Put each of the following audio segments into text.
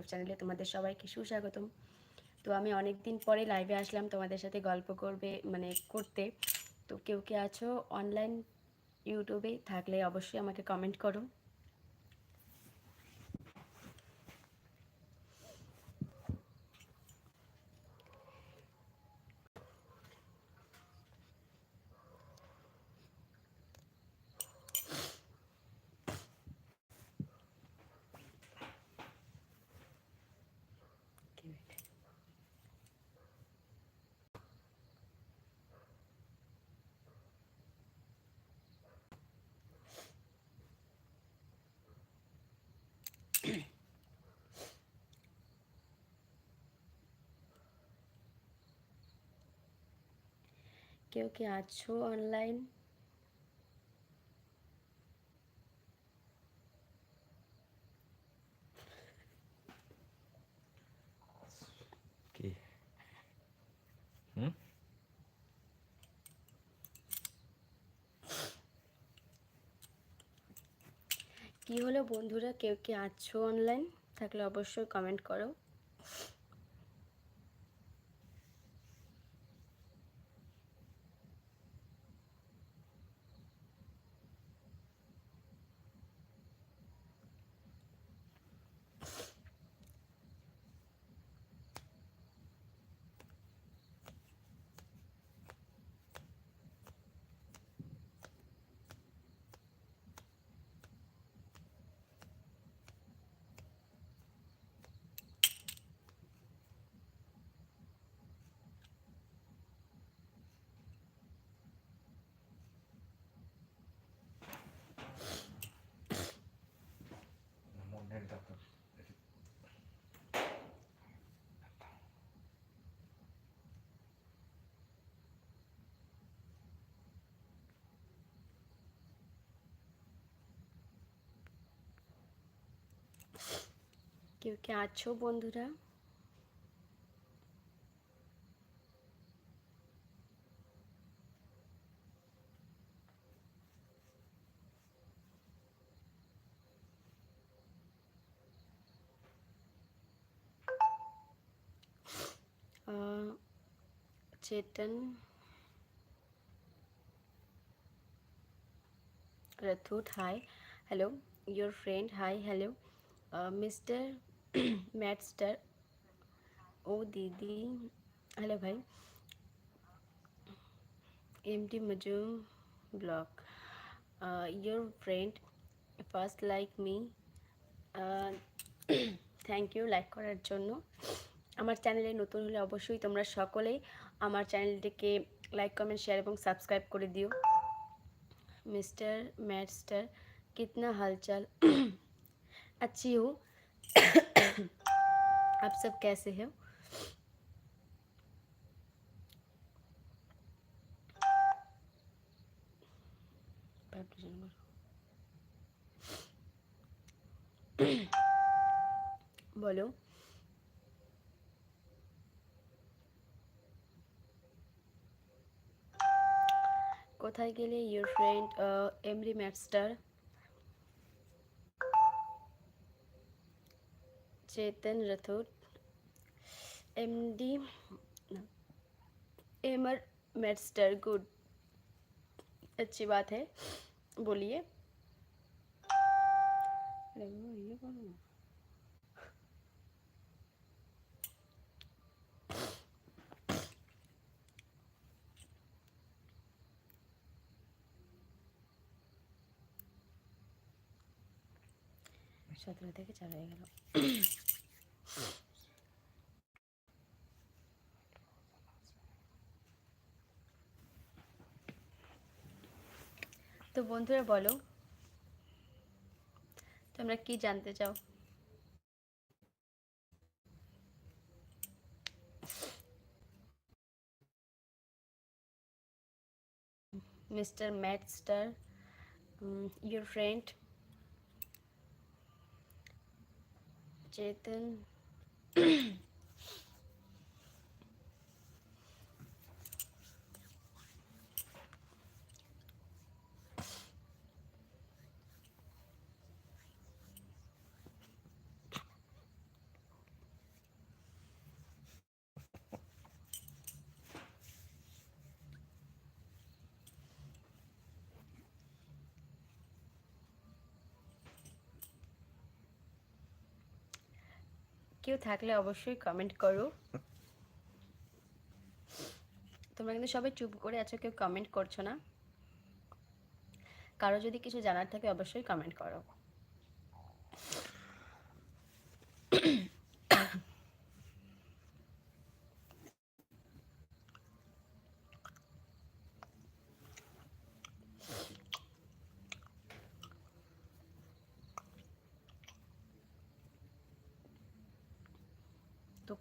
YouTube চ্যানেলে তোমাদের সবাইকে সুস্বাগতম। তো আমি অনেক দিন পরে লাইভে আসলাম তোমাদের সাথে গল্প করবে মানে করতে। তো কেউ কে আছো অনলাইন ইউটিউবে থাকলে অবশ্যই আমাকে কমেন্ট করো। কেউ কি আছো অনলাইন কি? হুম? কি হলো বন্ধুরা? কেউ কি আছো অনলাইন থাকলে অবশ্যই কমেন্ট করো। কেউ কি আছো বন্ধুরা Uh, Chetan Rathod, hi, hello, your friend, hi, hello, uh, Mr. Madster, oh Didi, hello, bhai, MT Majum blog, uh, your friend, first like me, uh, thank you like করার জন্য আমার চ্যানেলে নতুন হলে অবশ্যই তোমরা সকলেই আমার চ্যানেলটিকে লাইক কমেন্ট শেয়ার এবং সাবস্ক্রাইব করে দিও मिस्टर मैडस्टर कितना हालचाल अच्छी हूँ आप सब कैसे हो বলো কোথায় গেলে your friend এমরি ম্যাটস্টার Chetan Rathore MD एमर मेडस्टर good अच्छी बात है बोलिए अरे वो ये कौन है? সতেরো থেকে চালু হয়ে গেল तो बंधुरा बोलो तुम्हारा कि जानते चाओ मिस्टर मैटस्टर योर फ्रेंड चेतन ……嗯！কেউ থাকলে অবশ্যই কমেন্ট করো। তোমরা কিন্তু সবাই চুপ করে আছো, কেউ কমেন্ট করছ না। কারও যদি কিছু জানার থাকে অবশ্যই কমেন্ট করো।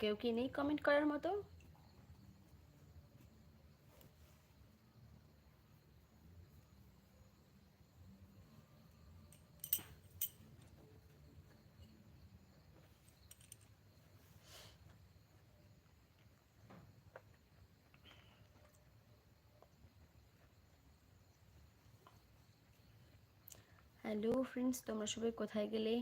কেউ কি নেই কমেন্ট করার মতো? হ্যালো ফ্রেন্ডস তোমরা সবাই কোথায় গেলে?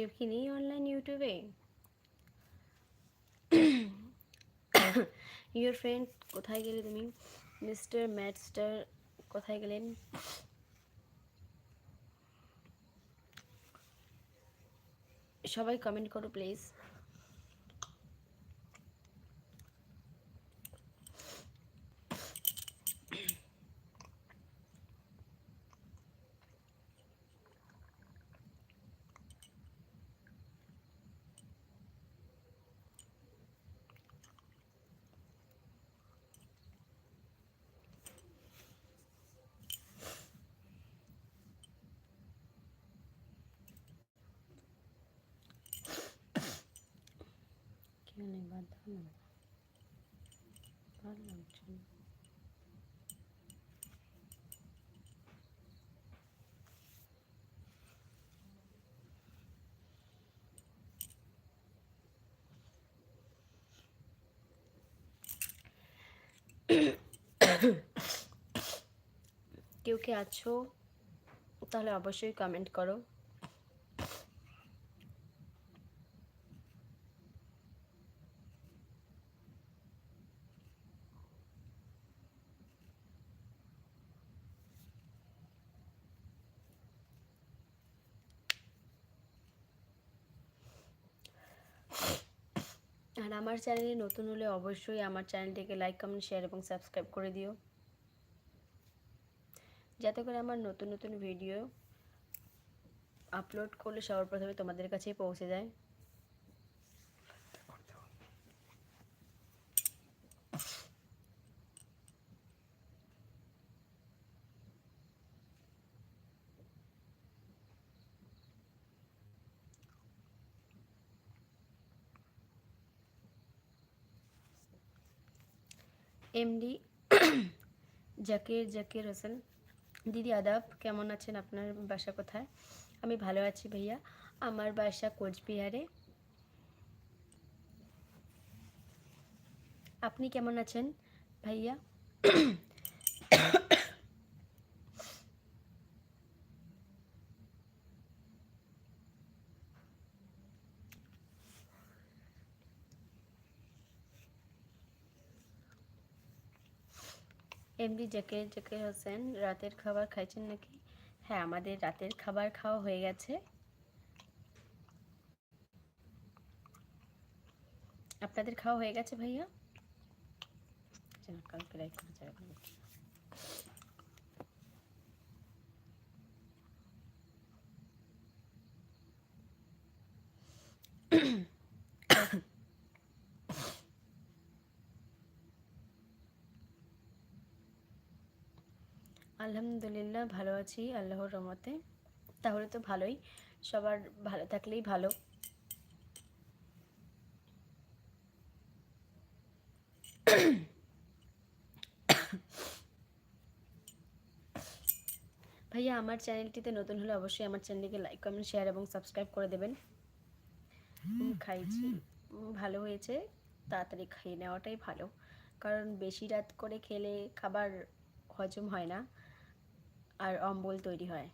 কেউ কি নেই অনলাইন ইউটিউবে ইউর ফ্রেন্ড কোথায় গেলে তুমি? মিস্টার ম্যাটস্টার কোথায় গেলেন? সবাই কমেন্ট করো প্লিজ কেউ নেই বাদ দাও না ভালো লাগছে। কেউ কে আছো তাহলে অবশ্যই কমেন্ট করো আর আমার চ্যানেলে নতুন হলে অবশ্যই আমার চ্যানেলটিকে লাইক কমেন্ট শেয়ার এবং সাবস্ক্রাইব করে দিও। যাতে করে আমার নতুন নতুন ভিডিও আপলোড করলে সবার প্রথমে তোমাদের কাছেই পৌঁছে যায়। এমডি জাকির জাকির হোসেন দিদি, আদাব, কেমন আছেন আপনার বাসা কোথায়? আমি ভালো আছি ভাইয়া। আমার বাসা কোচবিহারে। আপনি কেমন আছেন ভাইয়া? এমডি জেকে জেকে হোসেন, রাতের খাবার খাইছেন নাকি? হ্যাঁ আমাদের রাতের খাবার খাওয়া হয়ে গেছে। আপনাদের খাওয়া হয়ে গেছে ভাইয়া? কালকে রাইট করা যাবে না। আলহামদুলিল্লাহ, ভালো আছি, আল্লাহর রহমতে। তাহলে তো ভালোই, সবার ভালো থাকলেই ভালো। ভাইয়া, আমার চ্যানেলটিতে নতুন হলে অবশ্যই আমার চ্যানেলটিকে লাইক, কমেন্ট, শেয়ার এবং সাবস্ক্রাইব করে দেবেন। খাইছি। ভালো হয়েছে, তাড়াতাড়ি খেয়ে নেওয়াটাই ভালো। কারণ বেশি রাত করে খেলে খাবার হজম হয় না। আর অম্বল তৈরি হয়।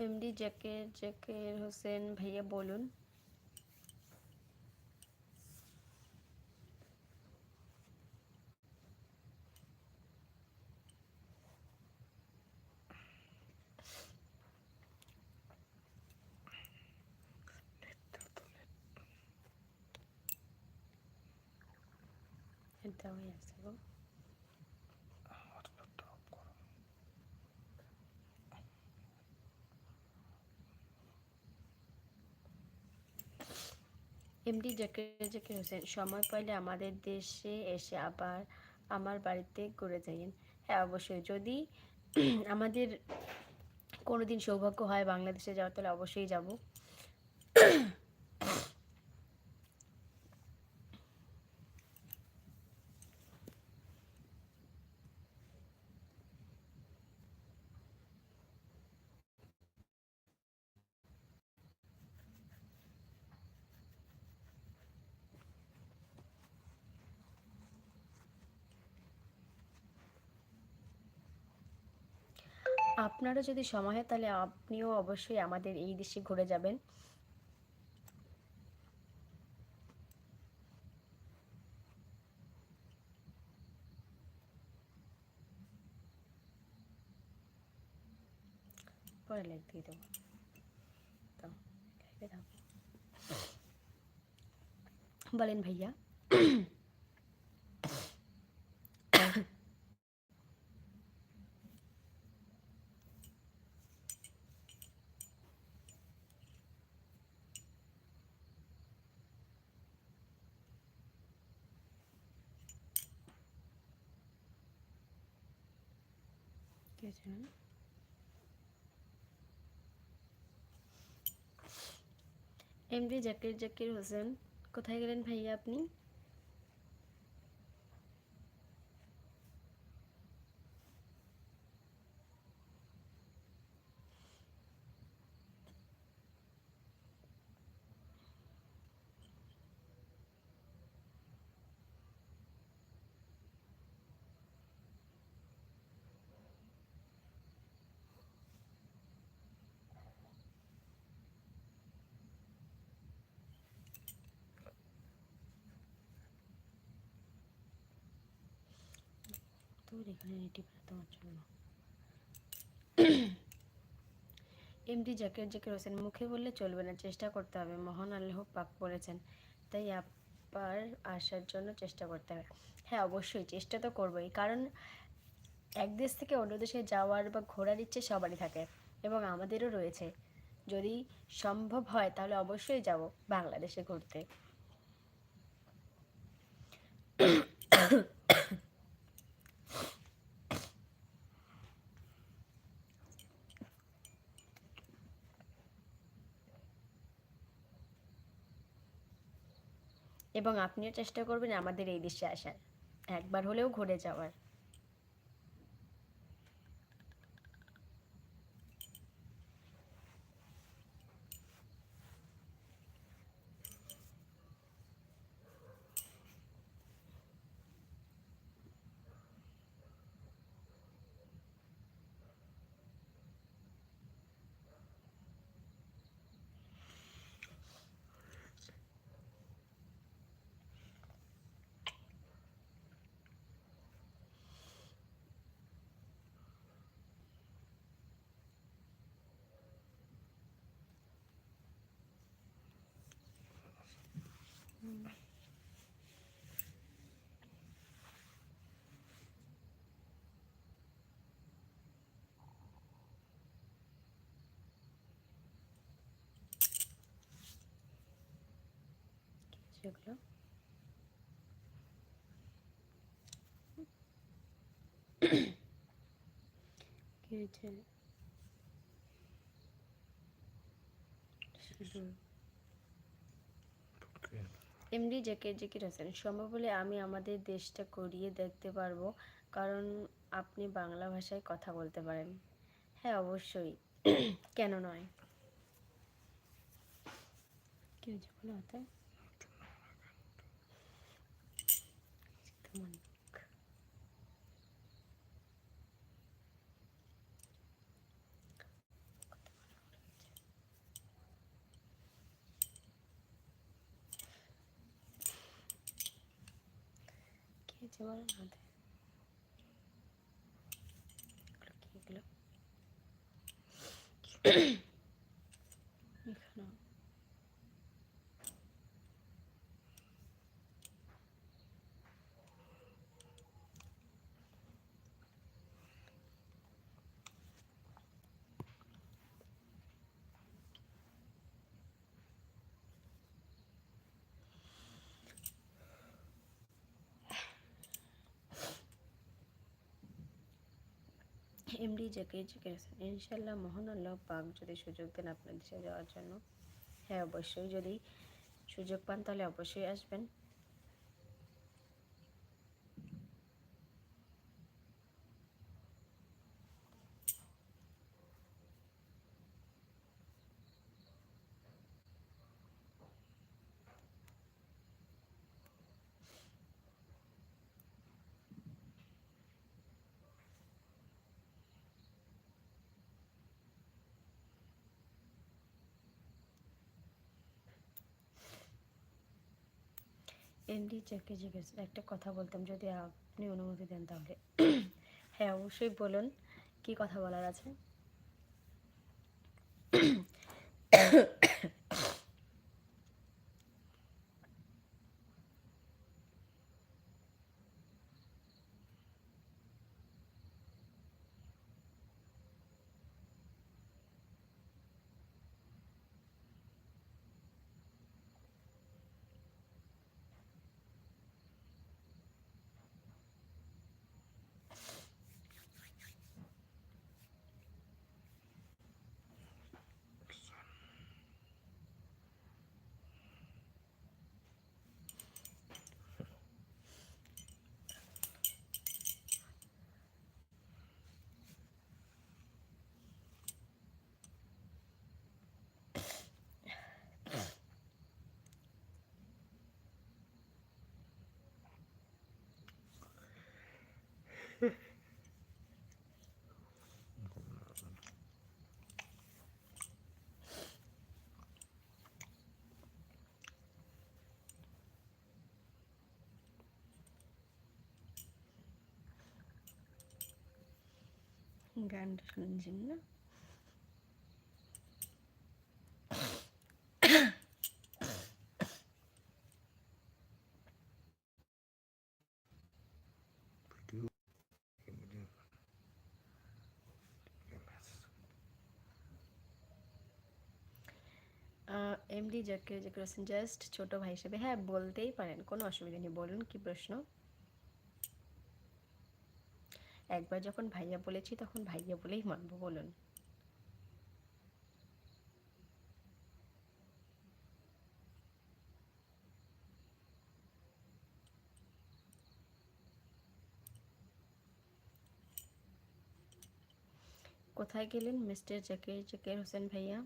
এমডি জেকে জাকের হোসেন ভাইয়া বলুন। হয়ে আছে গো এমডি জাকির জাকির হোসেন, সময় পাইলে আমাদের দেশে এসে আবার আমার বাড়িতে ঘুরে যাইয়েন। হ্যাঁ অবশ্যই। যদি আমাদের কোনোদিন সৌভাগ্য হয় বাংলাদেশে যাওয়ার, তাহলে অবশ্যই যাব। আপনারও যদি সময় হয়, তাহলে আপনিও অবশ্যই আমাদের এই দেশে ঘুরে যাবেন। পরে লাইক দিয়ে দেবো। বলেন ভাইয়া। কি হয়েছে এমডি জাকির জাকির হোসেন কোথায় গেলেন ভাইয়া আপনি? তোর এখানে নেটি তোমার জন্য। এমডি জাকির জাকির হোসেন, মুখে বললে চলবে না, চেষ্টা করতে হবে। মহান আল্লাহ পাক বলেছেন, তাই আবার আসার জন্য চেষ্টা করতে হবে। হ্যাঁ অবশ্যই চেষ্টা তো করবোই, কারণ এক দেশ থেকে অন্য দেশে যাওয়ার বা ঘোরার ইচ্ছে সবারই থাকে, এবং আমাদেরও রয়েছে। যদি সম্ভব হয়, তাহলে অবশ্যই যাব বাংলাদেশে ঘুরতে। এবং আপনিও চেষ্টা করবেন আমাদের এই দেশে আসার। একবার হলেও ঘুরে যাওয়ার। সেগুলো। কি হয়েছে এমডি জাকির জাকির হোসেন সম্ভব হলে আমি আমাদের দেশটা করিয়ে দেখতে পারব কারণ আপনি বাংলা ভাষায় কথা বলতে পারেন। হ্যাঁ অবশ্যই। কেন নয়? কি হয়েছে বলো হাতে তোমার মুখ। নিচে মারো হাতে এগুলো কি এগুলো এখানে এমডি জাকির জিজ্ঞেসেন ইনশাল্লাহ মোহন আল্লাহ পাক যদি সুযোগ দেন আপনার দেশে যাওয়ার জন্য। হ্যাঁ অবশ্যই যদি সুযোগ পান তাহলে অবশ্যই আসবেন। এমডি যাকে জিজ্ঞেস একটা কথা বলতাম, যদি আপনি অনুমতি দেন তাহলে। হ্যাঁ অবশ্যই বলুন, কি কথা বলার আছে? গানটা শুনছেন না এমডি যাকে যে করেছেন জাস্ট ছোট ভাই হিসেবে হ্যাঁ বলতেই পারেন, কোনো অসুবিধা নেই, বলুন কি প্রশ্ন? একবার যখন ভাইয়া বলেছি, তখন ভাইয়া বলেই মানবো, বলুন। কোথায় গেলেন মিস্টার জাকির জাকির হোসেন ভাইয়া?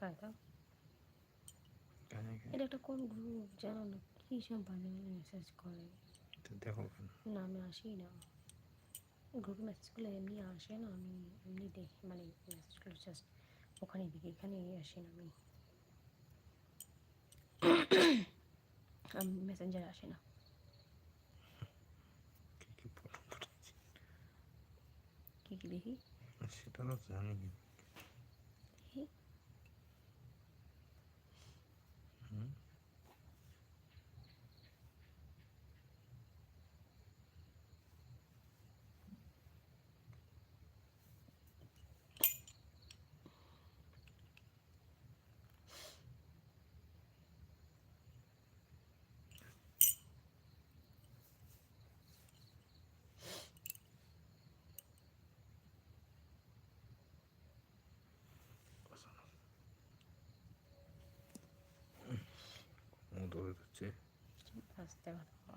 এটা একটা কোন গ্রুপ জানো না কি সব বাজে মেসেজ করে? দেখো না আমি আসি না। গ্রুপে মেসেজগুলো এমনি আসে না আমি এমনি দেখি মানে মেসেজগুলো জাস্ট ওখানে দেখি এখানে আসি না আমি। আমি মেসেঞ্জার আসে না। কি কি কি কি দেখি? সেটা তো জানি না। দেখি হুম ও ধরে যাচ্ছে আস্তে কথা বল। হুম আস্তে কথা বল, শোনো, কথা বল।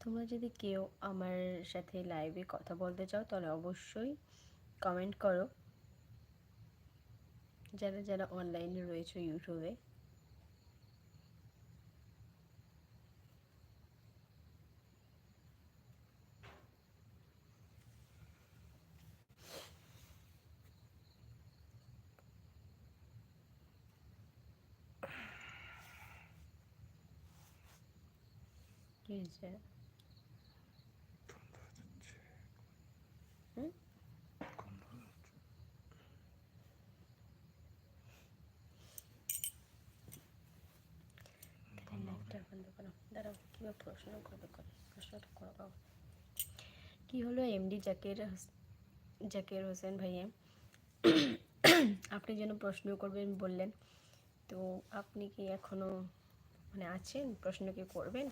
তোমরা যদি কেউ আমার সাথে লাইভে কথা বলতে চাও তাহলে অবশ্যই কমেন্ট করো যারা যারা অনলাইনে রয়েছে ইউটিউবে কি হয়েছে হুম? লাইটটা বন্ধ দাঁড়াও, কীভাবে প্রশ্ন করবে করো প্রশ্নটা করো কি হলো এমডি জাকির জাকির হোসেন ভাইয়া? আপনি যেন প্রশ্ন করবেন বললেন। তো আপনি কি এখনও মানে আছেন? প্রশ্ন কি করবেন?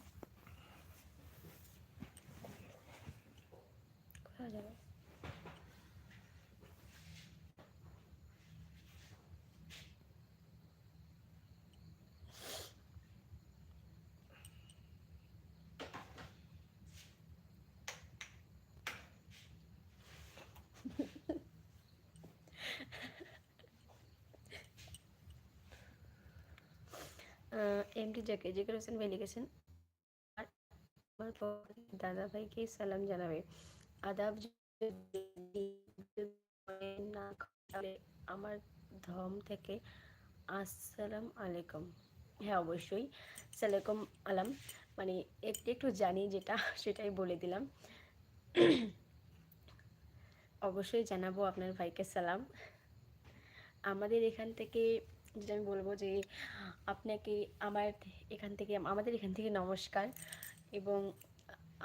কোথায় যাবে। এমডি জাকির জাকির হোসেন ভাই লিখেছেন। আর দাদা ভাইকে সালাম জানাবে। আদাব না আমার ধম থেকে আসসালাম আলাইকুম। হ্যাঁ অবশ্যই। সালাইকুম আলাম। মানে একটু একটু জানি যেটা, সেটাই বলে দিলাম। অবশ্যই জানাব আপনার ভাইকে সালাম। আমাদের এখান থেকে যেটা আমি বলব যে আপনাকে আমার এখান থেকে, আমাদের এখান থেকে নমস্কার এবং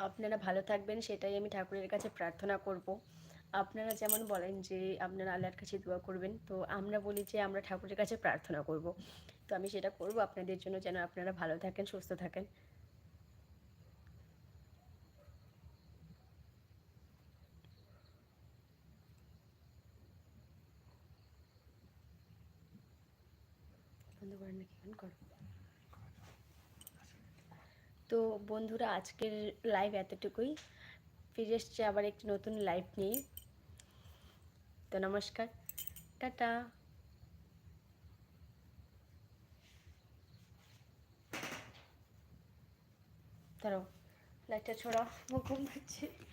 আপনারা ভালো থাকবেন, সেটাই আমি ঠাকুরের কাছে প্রার্থনা করব। আপনারা যেমন বলেন যে আপনারা আল্লাহর কাছে দোয়া করবেন, তো আমরা বলি যে আমরা ঠাকুরের কাছে প্রার্থনা করব। তো আমি সেটা করব আপনাদের জন্য যেন আপনারা ভালো থাকেন, সুস্থ থাকেন বন্ধ করেন নাকি এখন করো তো বন্ধুরা, আজকের লাইভ এতটুকুই। ফিরে এসছে আবার একটি নতুন লাইভ নিয়ে। তো নমস্কার, টাটা। ধরো লাইটটা ছোড়া ঘুম পাচ্ছে।